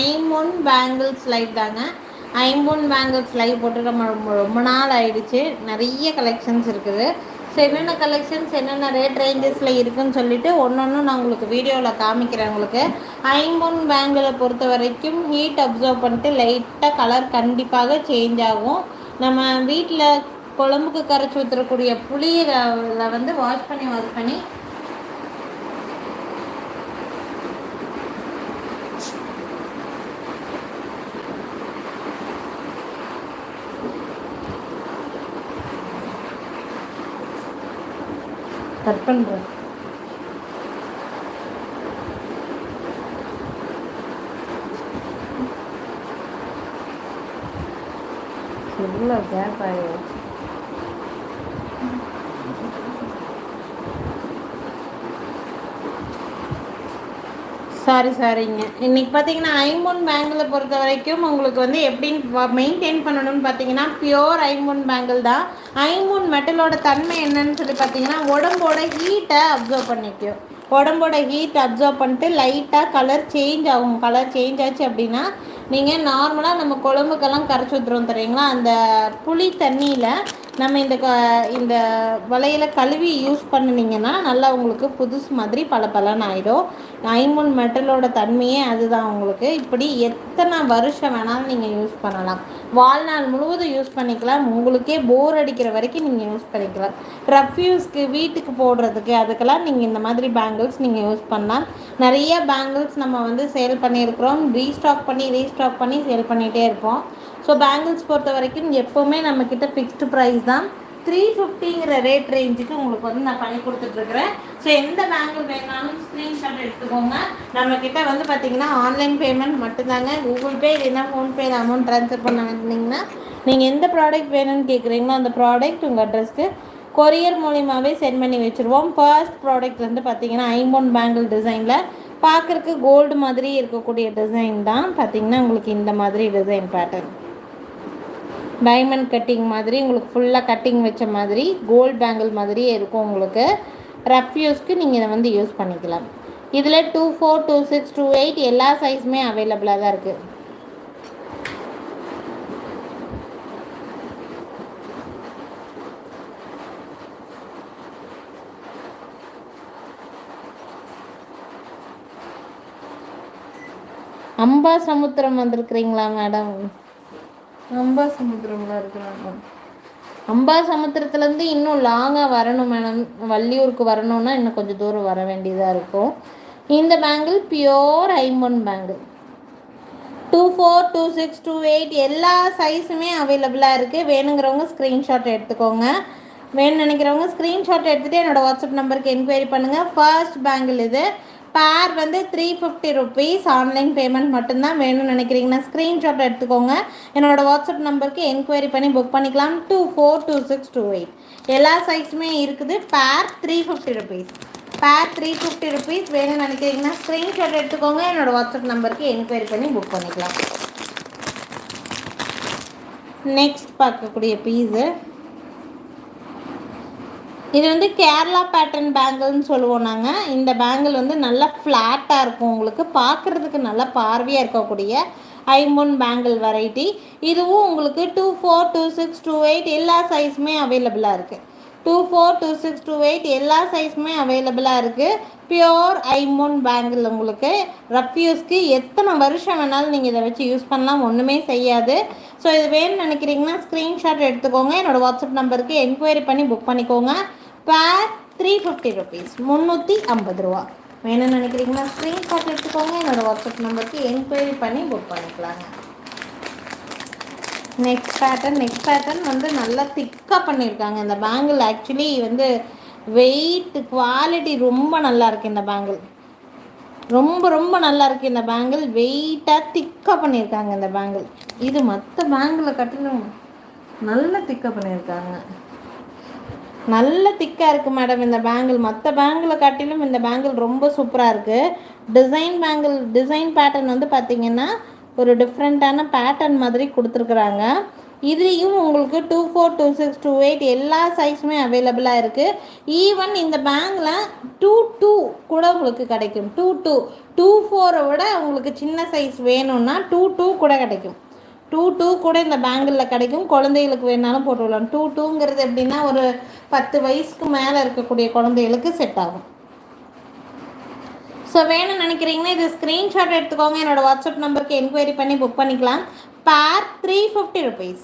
ஐம்பொன் bangles live தாங்க. ஐம்பொன் பேங்கிள்ஸ் லைவ் போட்டு நம்ம ரொம்ப ரொம்ப நாள் ஆயிடுச்சு. நிறைய கலெக்ஷன்ஸ் இருக்குது. ஸோ என்னென்ன கலெக்ஷன்ஸ் என்னென்ன ரேட் ரேஞ்சஸில் இருக்குன்னு சொல்லிட்டு ஒன்று ஒன்று நான் உங்களுக்கு வீடியோவில் காமிக்கிறேன் உங்களுக்கு. ஐம்பொன் பேங்கிளை பொறுத்த வரைக்கும் ஹீட் அப்சர்வ் பண்ணிட்டு லைட்டாக கலர் கண்டிப்பாக சேஞ்ச் ஆகும். நம்ம வீட்டில் குழம்புக்கு கரைச்சி ஊற்றக்கூடிய புளியை வந்து வாஷ் பண்ணி வாஷ் பண்ணி கட் பண்ணுறேன் எவ்வளோ கேப் ஆகிடுச்சு சாரி சாரிங்க. இன்னைக்கு பார்த்தீங்கன்னா ஐம்பொன் பேங்கில் பொறுத்த வரைக்கும் உங்களுக்கு வந்து எப்படின்னு மெயின்டைன் பண்ணணும்னு பார்த்தீங்கன்னா பியோர் ஐம்பொன் பேங்கிள் தான். ஐம்பொன் மெட்டலோட தன்மை என்னன்னு சொல்லி பார்த்தீங்கன்னா உடம்போட ஹீட்டை அப்சர்வ் பண்ணிக்கும். உடம்போட ஹீட் அப்சர்வ் பண்ணிட்டு லைட்டாக கலர் சேஞ்ச் ஆகும். கலர் சேஞ்ச் ஆச்சு அப்படின்னா நீங்கள் நார்மலாக நம்ம குழம்புக்கெல்லாம் கரைச்சி ஊற்றுறோம் தெரியுங்களா? அந்த புளி தண்ணியில் நம்ம இந்த க இந்த வலையில் கழுவி யூஸ் பண்ணினீங்கன்னா நல்லா உங்களுக்கு புதுசு மாதிரி பல பலன் ஆகிடும் ஐமுன் மெட்டலோட தன்மையே அதுதான் உங்களுக்கு. இப்படி எத்தனை வருஷம் வேணாலும் நீங்கள் யூஸ் பண்ணலாம். வாழ்நாள் முழுவதும் யூஸ் பண்ணிக்கலாம். உங்களுக்கே போர் அடிக்கிற வரைக்கும் நீங்கள் யூஸ் பண்ணிக்கலாம். ரஃப்யூஸ்க்கு வீட்டுக்கு போடுறதுக்கு அதுக்கெல்லாம் நீங்கள் இந்த மாதிரி பேங்கிள்ஸ் நீங்கள் யூஸ் பண்ணலாம். நிறைய பேங்கிள்ஸ் நம்ம வந்து சேல் பண்ணியிருக்கிறோம். ரீஸ்டாக் பண்ணி ரீஸ்டாக் பண்ணி சேல் பண்ணிகிட்டே இருப்போம். ஸோ பேங்கிள்ஸ் பொறுத்த வரைக்கும் எப்போவுமே நம்மக்கிட்ட ஃபிக்ஸ்டு ப்ரைஸ் தான். த்ரீ ஃபிஃப்டிங்கிற ரேட் ரேஞ்சுக்கு உங்களுக்கு வந்து நான் பண்ணி கொடுத்துட்ருக்குறேன். ஸோ எந்த பேங்கிள் வேணாலும் ஸ்க்ரீன்ஷாட் எடுத்துக்கோங்க. நம்மக்கிட்ட வந்து பார்த்தீங்கன்னா ஆன்லைன் பேமெண்ட் மட்டும்தாங்க. கூகுள் பே இல்லைன்னா ஃபோன்பேயில் அமௌண்ட் ட்ரான்ஸ்ஃபர் பண்ண வந்தீங்கன்னா நீங்கள் எந்த ப்ராடக்ட் வேணும்னு கேட்குறீங்களோ அந்த ப்ராடக்ட் உங்கள் அட்ரஸ்க்கு கொரியர் மூலியமாகவே சென்ட் பண்ணி வச்சுருவோம். ஃபர்ஸ்ட் ப்ராடக்ட் வந்து பார்த்தீங்கன்னா ஐம்போன் பேங்கிள் டிசைனில் பார்க்குறக்கு கோல்டு மாதிரி இருக்கக்கூடிய டிசைன் தான். பார்த்தீங்கன்னா உங்களுக்கு இந்த மாதிரி டிசைன் பேட்டர்ன் டைமண்ட் கட்டிங் மாதிரி உங்களுக்கு ஃபுல்லாக கட்டிங் வச்ச மாதிரி கோல்ட் பேங்கிள் மாதிரியே இருக்கும் உங்களுக்கு. ரஃப் யூஸ்க்கு நீங்கள் இதை வந்து யூஸ் பண்ணிக்கலாம். இதில் two four two six two eight எல்லா சைஸுமே அவைலபிளாக தான் இருக்குது அம்பா சமுத்திரம் வந்திருக்கிறீங்களா மேடம் அம்பா சமுத்திரம்லாம் இருக்கிறாங்க. அம்பா சமுத்திரத்துலேருந்து இன்னும் லாங்காக வரணும் மேடம். வள்ளியூருக்கு வரணும்னா இன்னும் கொஞ்சம் தூரம் வர வேண்டியதாக இருக்கும். இந்த பேங்கிள் பியோர் ஐம்பொன் bangle two four two six two eight எல்லா சைஸுமே அவைலபிளாக இருக்குது வேணுங்கிறவங்க ஸ்க்ரீன்ஷாட் எடுத்துக்கோங்க. வேணும்னு நினைக்கிறவங்க ஸ்க்ரீன்ஷாட் எடுத்துகிட்டு என்னோடய வாட்ஸ்அப் நம்பருக்கு என்கொயரி பண்ணுங்கள் ஃபர்ஸ்ட் பேங்கிள் இது. பேர் வந்து three fifty rupees online payment மட்டும்தான் வேணும்னு நினைக்கிறீங்கன்னா ஸ்க்ரீன்ஷாட் எடுத்துக்கோங்க. என்னோடய வாட்ஸ்அப் நம்பருக்கு என்கொயரி பண்ணி புக் பண்ணிக்கலாம். Two four two six two eight எல்லா சைஸுமே இருக்குது. Pair three fifty rupees pair three fifty rupees வேணும்னு நினைக்கிறீங்கன்னா ஸ்க்ரீன்ஷாட் எடுத்துக்கோங்க. என்னோடய வாட்ஸ்அப் நம்பருக்கு என்கொயரி பண்ணி புக் பண்ணிக்கலாம். நெக்ஸ்ட் பார்க்கக்கூடிய பீஸு இது வந்து கேரளா பேட்டர்ன் பேங்கிள்னு சொல்லுவோம் நாங்கள் இந்த பேங்கிள் வந்து நல்லா ஃப்ளாட்டாக இருக்கும் உங்களுக்கு. பார்க்குறதுக்கு நல்லா பார்வையாக இருக்கக்கூடிய ஐம்பொன் பேங்கிள் வெரைட்டி இதுவும் உங்களுக்கு two four two six two eight எல்லா சைஸுமே அவைலபிளாக இருக்குது two four two six two eight எல்லா சைஸுமே அவைலபிளாக இருக்குது பியோர் ஐமோன் பேங்கிள் உங்களுக்கு ரஃப் யூஸ்க்கு எத்தனை வருஷம் வேணாலும் நீங்கள் இதை வச்சு யூஸ் பண்ணலாம் ஒன்றுமே செய்யாது. ஸோ இது வேணும்னு நினைக்கிறீங்கன்னா ஸ்க்ரீன்ஷாட் எடுத்துக்கோங்க. என்னோடய வாட்ஸ்அப் நம்பருக்கு என்கொயரி பண்ணி புக் பண்ணிக்கோங்க. பேர் த்ரீ ஃபிஃப்டி ருபீஸ் முந்நூற்றி ஐம்பது ரூபா. வேணும்னு நினைக்கிறீங்கன்னா ஸ்க்ரீன்ஷாட் எடுத்துக்கோங்க. என்னோடய வாட்ஸ்அப் நம்பருக்கு என்கொயரி பண்ணி புக் பண்ணிக்கலாங்க. நெக்ஸ்ட் பேட்டர்ன் நெக்ஸ்ட் பேட்டர்ன் வந்து நல்லா திக்காக பண்ணியிருக்காங்க இந்த பேங்கிள் ஆக்சுவலி வந்து வெயிட் குவாலிட்டி ரொம்ப நல்லா இருக்குது இந்த பேங்கிள் ரொம்ப ரொம்ப நல்லா இருக்குது இந்த பேங்கிள் வெயிட்டாக திக்காக பண்ணியிருக்காங்க இந்த பேங்கிள் இது மற்ற பேங்கில் கட்டிலும் நல்ல திக்காக பண்ணியிருக்காங்க. நல்ல திக்காக இருக்குது மேடம் இந்த பேங்கிள் மற்ற பேங்கில் காட்டிலும் இந்த பேங்கிள் ரொம்ப சூப்பராக இருக்குது டிசைன் பேங்கிள் டிசைன் பேட்டர்ன் வந்து பார்த்திங்கன்னா ஒரு டிஃப்ரெண்ட்டான பேட்டர்ன் மாதிரி கொடுத்துருக்குறாங்க. இதுலேயும் உங்களுக்கு two four two six two eight எல்லா சைஸுமே அவைலபிளாக இருக்குது ஈவன் இந்த பேங்கில் டூ டூ கூட உங்களுக்கு கிடைக்கும். டூ டூ டூ ஃபோரை விட உங்களுக்கு சின்ன சைஸ் வேணும்னா டூ டூ கூட கிடைக்கும். டூ டூ கூட இந்த பேங்கிளில் கிடைக்கும். குழந்தைகளுக்கு வேணாலும் போட்டு விடலாம் டூ டூங்கிறது எப்படின்னா ஒரு பத்து வயசுக்கு மேலே இருக்கக்கூடிய குழந்தைகளுக்கு செட் ஆகும். ஸோ வேணும்னு நினைக்கிறீங்கன்னா இது ஸ்க்ரீன்ஷாட் எடுத்துக்கோங்க. என்னோடய வாட்ஸ்அப் நம்பருக்கு என்கொயரி பண்ணி புக் பண்ணிக்கலாம். Pair three fifty rupees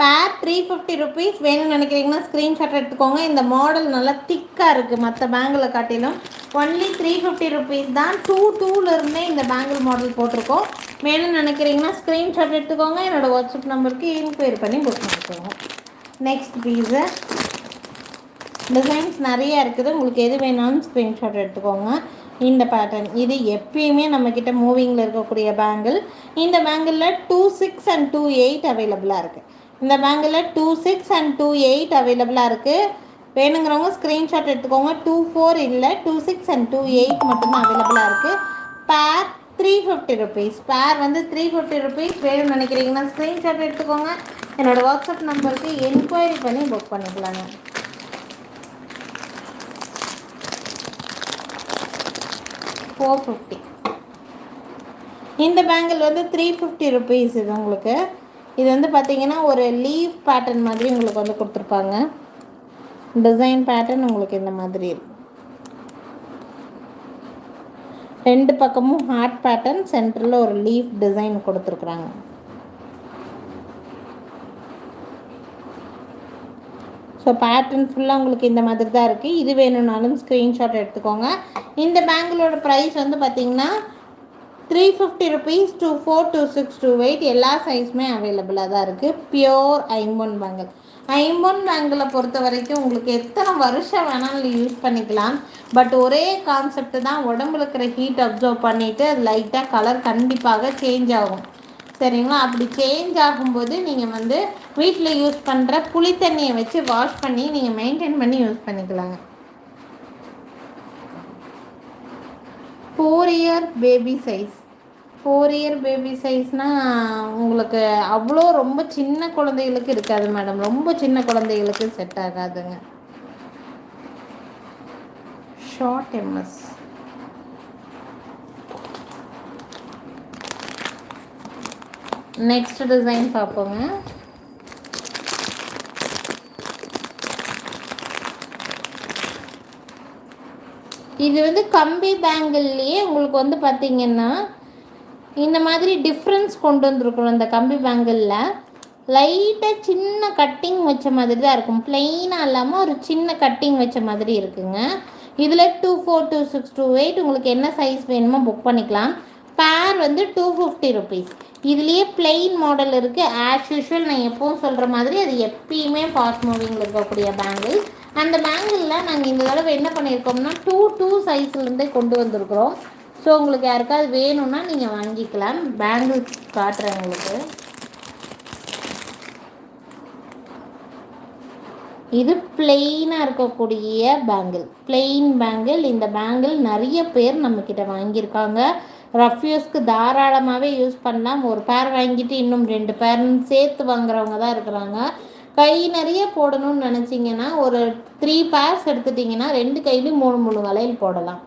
pair three fifty rupees வேணும்னு நினைக்கிறீங்கன்னா ஸ்க்ரீன்ஷாட் எடுத்துக்கோங்க. இந்த மாடல் நல்லா திக்காக இருக்குது மற்ற பேங்கில் காட்டிலும் ஒன்லி த்ரீ ஃபிஃப்டி ருபீஸ் தான். டூ டூலேருந்தே இந்த பேங்கிள் மாடல் போட்டிருக்கோம். வேணும்னு நினைக்கிறீங்கன்னா ஸ்க்ரீன்ஷாட் எடுத்துக்கோங்க. என்னோடய வாட்ஸ்அப் நம்பருக்கு என்கொயரி பண்ணி புக் பண்ணிக்கோங்க. நெக்ஸ்ட் பீஸு டிசைன்ஸ் நிறைய இருக்குது. உங்களுக்கு எது வேணாலும் ஸ்க்ரீன்ஷாட் எடுத்துக்கோங்க. இந்த பேட்டர்ன் இது எப்பயுமே நம்மக்கிட்ட மூவிங்கில் இருக்கக்கூடிய பேங்கிள் இந்த பேங்கிளில் two six and two eight அவைலபிளாக இருக்குது இந்த பேங்கிளில் two six and two eight அவைலபிளாக இருக்குது வேணுங்கிறவங்க ஸ்க்ரீன்ஷாட் எடுத்துக்கோங்க. டூ ஃபோர் இல்லை two six and two eight மட்டும்தான் அவைலபிளாக இருக்குது பேர் த்ரீ ஃபிஃப்டி ருபீஸ் பேர் வந்து த்ரீ ஃபிஃப்டி ருபீஸ் வேணும்னு நினைக்கிறீங்கன்னா ஸ்க்ரீன்ஷாட் எடுத்துக்கோங்க. என்னோடய வாட்ஸ்அப் நம்பருக்கு என்கொயரி பண்ணி புக் பண்ணிக்கலாங்க. ஃபோர் ஃபிஃப்டி இந்த பேங்கிள் வந்து த்ரீ ஃபிஃப்டி ருபீஸ் இது உங்களுக்கு. இது வந்து பார்த்தீங்கன்னா ஒரு லீவ் பேட்டர்ன் மாதிரி உங்களுக்கு வந்து கொடுத்துருப்பாங்க. டிசைன் பேட்டர்ன் உங்களுக்கு இந்த மாதிரி இருக்கும் ரெண்டு பக்கமும் ஹார்ட் பேட்டர்ன் சென்டரில் ஒரு லீஃப் டிசைன் கொடுத்துருக்குறாங்க. ஸோ பேட்டர்ன் ஃபுல்லாக உங்களுக்கு இந்த மாதிரி தான் இருக்குது இது வேணும்னாலும் ஸ்க்ரீன்ஷாட் எடுத்துக்கோங்க. இந்த பேங்கிளோட ப்ரைஸ் வந்து பார்த்திங்கன்னா three fifty rupees two four two six two eight எல்லா சைஸுமே அவைலபிளாக தான் இருக்குது பியோர் ஐம்பொன் பேங்கிள் ஐம்பொன் பேங்கிளை பொறுத்த வரைக்கும் உங்களுக்கு எத்தனை வருஷம் வேணாலும் யூஸ் பண்ணிக்கலாம். பட் ஒரே கான்செப்ட் தான் உடம்புல இருக்கிற ஹீட் அப்சர்வ் பண்ணிவிட்டு லைட்டாக கலர் கண்டிப்பாக சேஞ்ச் ஆகும். சரிங்களா அப்படி சேஞ்ச் ஆகும்போது நீங்கள் வந்து வீட்டில் யூஸ் பண்ணுற புளி தண்ணியை வச்சு வாஷ் பண்ணி நீங்கள் மெயின்டைன் பண்ணி யூஸ் பண்ணிக்கலாங்க. Four year baby size four year baby சைஸ்னால் உங்களுக்கு அவ்வளோ ரொம்ப சின்ன குழந்தைகளுக்கு இருக்காது மேடம் ரொம்ப சின்ன குழந்தைகளுக்கு செட் ஆகாதுங்க. Short M S next design பார்ப்போங்க இது வந்து கம்பி பேங்கிள்லேயே உங்களுக்கு வந்து பார்த்திங்கன்னா இந்த மாதிரி டிஃப்ரென்ஸ் கொண்டு வந்துருக்கணும் இந்த கம்பி பேங்கிளில். லைட்டாக சின்ன கட்டிங் வச்ச மாதிரி தான் இருக்கும். ப்ளெயினாக இல்லாமல் ஒரு சின்ன கட்டிங் வச்ச மாதிரி இருக்குங்க. இதில் two four two six two eight உங்களுக்கு என்ன சைஸ் வேணுமோ புக் பண்ணிக்கலாம். பேர் வந்து டூ ஃபிஃப்டி ருபீஸ் இதுலேயே பிளெயின் மாடல் இருக்குது ஆஸ் யூஷுவல் நான் எப்பவும் சொல்கிற மாதிரி அது எப்பயுமே ஃபாஸ்ட் மூவிங்கில் இருக்கக்கூடிய பேங்கிள் அந்த பேங்கிளில் நாங்கள் இந்த தடவை என்ன பண்ணியிருக்கோம்னா டூ டூ சைஸ்லேருந்தே கொண்டு வந்திருக்கிறோம். ஸோ உங்களுக்கு யாருக்காவது வேணும்னா நீங்கள் வாங்கிக்கலாம். பேங்கிள் காட்டுறேன் உங்களுக்கு. இது பிளெயினாக இருக்கக்கூடிய பேங்கிள் பிளெயின் பேங்கிள் இந்த பேங்கிள் நிறைய பேர் நம்மக்கிட்ட வாங்கியிருக்காங்க. ரஃப்யூஸ்க்கு தாராளமாகவே யூஸ் பண்ணலாம். ஒரு பேர் வாங்கிட்டு இன்னும் ரெண்டு பேர்னு சேர்த்து வாங்குறவங்க தான் இருக்கிறாங்க. கை நிறைய போடணும்னு நினச்சிங்கன்னா ஒரு த்ரீ பேர்ஸ் எடுத்துட்டிங்கன்னா ரெண்டு கையிலையும் மூணு மூணு வளையல் போடலாம்.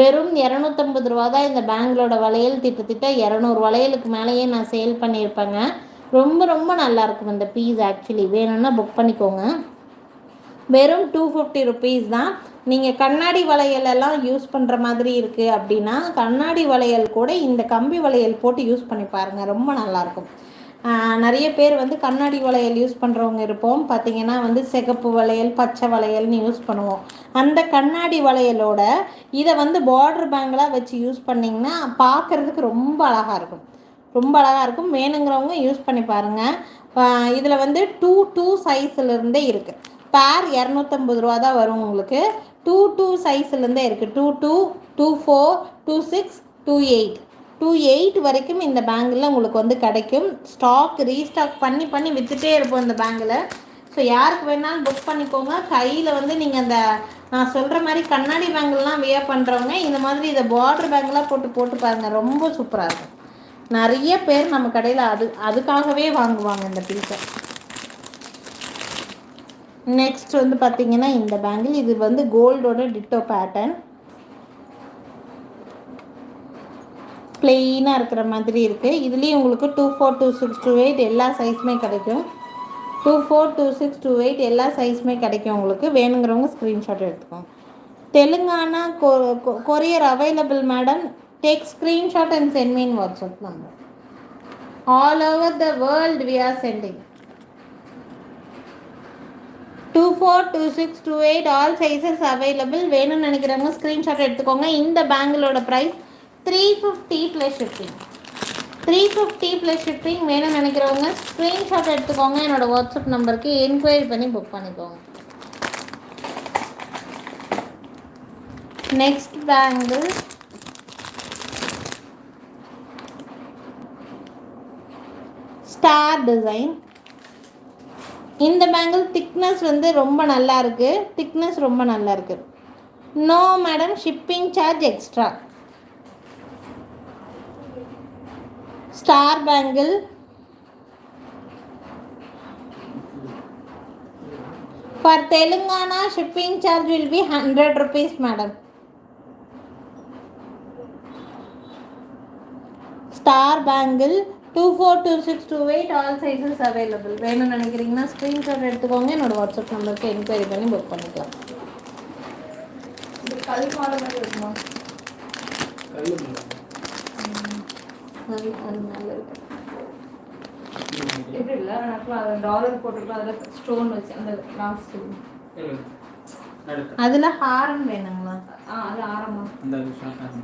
வெறும் இரநூத்தம்பது ரூபா தான் இந்த பேங்கிலோட வளையல் திட்டத்திட்ட இரநூறு வளையலுக்கு மேலேயே நான் சேல் பண்ணியிருப்பேங்க. ரொம்ப ரொம்ப நல்லாயிருக்கும் இந்த பீஸ் ஆக்சுவலி வேணும்னா புக் பண்ணிக்கோங்க. வெறும் டூ ஃபிஃப்டி ருபீஸ் தான். நீங்கள் கண்ணாடி வளையலெல்லாம் யூஸ் பண்ணுற மாதிரி இருக்குது அப்படின்னா கண்ணாடி வளையல் கூட இந்த கம்பி வளையல் போட்டு யூஸ் பண்ணி பாருங்கள் ரொம்ப நல்லாயிருக்கும் நிறைய பேர் வந்து கண்ணாடி வளையல் யூஸ் பண்ணுறவங்க இருப்போம். பார்த்திங்கன்னா வந்து சிகப்பு வளையல் பச்சை வளையல்னு யூஸ் பண்ணுவோம். அந்த கண்ணாடி வளையலோட இதை வந்து பார்டர் பேங்கலாக வச்சு யூஸ் பண்ணிங்கன்னா பார்க்குறதுக்கு ரொம்ப அழகாக இருக்கும். ரொம்ப அழகாக இருக்கும். வேணுங்கிறவங்க யூஸ் பண்ணி பாருங்கள் இதில் வந்து டூ டூ சைஸ்லேருந்தே இருக்குது பேர் இரநூத்தம்பது ரூபா தான் வரும் உங்களுக்கு. டூ டூ சைஸ்லேருந்தே இருக்குது two two two four two six two eight. Two eight வரைக்கும் இந்த பேங்கில் உங்களுக்கு வந்து கிடைக்கும். ஸ்டாக் ரீஸ்டாக் பண்ணி பண்ணி விற்றுட்டே இருப்போம் இந்த பேங்கில். ஸோ யாருக்கு வேணாலும் புக் பண்ணிக்கோங்க. கையில் வந்து நீங்கள் அந்த நான் சொல்கிற மாதிரி கண்ணாடி பேங்கிள்லாம் வியர் பண்ணுறவங்க இந்த மாதிரி இதை பார்டர் பேங்கெலாம் போட்டு போட்டு பாருங்கள் ரொம்ப சூப்பராக இருக்கும். நிறைய பேர் நம்ம கடையில் அது அதுக்காகவே வாங்குவாங்க இந்த பீஸை நெக்ஸ்ட் வந்து பார்த்தீங்கன்னா இந்த பேங்கிள் இது வந்து கோல்டோட டிட்டோ பேட்டர்ன் பிளெயினாக இருக்கிற மாதிரி இருக்குது இதுலேயும் உங்களுக்கு two four two six two eight எல்லா சைஸுமே கிடைக்கும். Two four two six two eight எல்லா சைஸுமே கிடைக்கும் உங்களுக்கு. வேணுங்கிறவங்க ஸ்க்ரீன்ஷாட் எடுத்துக்கோங்க. தெலுங்கானா கொ courier available madam take screenshot and send mean WhatsApp number all over the world we are sending two four two six two eight all sizes available வேணும்னு நினைக்கிறவங்க screenshot எடுத்துக்கோங்க. இந்த பேங்கிளோட price three fifty plus shipping three fifty plus shipping வேணும்னு நினைக்கிறவங்க screenshot எடுத்துக்கோங்க. என்னோடய WhatsApp நம்பருக்கு enquiry பண்ணி புக் பண்ணிக்கோங்க. நெக்ஸ்ட் பேங்கிள் ஸ்டார் டிசைன் இந்த பேங்கிள் திக்னஸ் வந்து ரொம்ப நல்லா இருக்குது திக்னஸ் ரொம்ப நல்லா இருக்குது no madam shipping charge extra star bangle for Telangana shipping charge will be hundred rupees madam star bangle two four two six two eight all sizes available வேணும்னு நினைக்கிறீங்கன்னா ஸ்க்ரீன்ஷாட் எடுத்துக்கோங்க. என்னோட வாட்ஸ்அப் நம்பருக்கு என்கொயரி பண்ணி book பண்ணிக்கலாம். எப்படி இல்லை dollar போட்டிருக்கலாம் அதில் ஸ்டோன் வச்சு அந்த லாஸ்ட் அதில் ஹாரம் வேணுங்களா? ஆ அது ஆரமா அந்த விஷயம்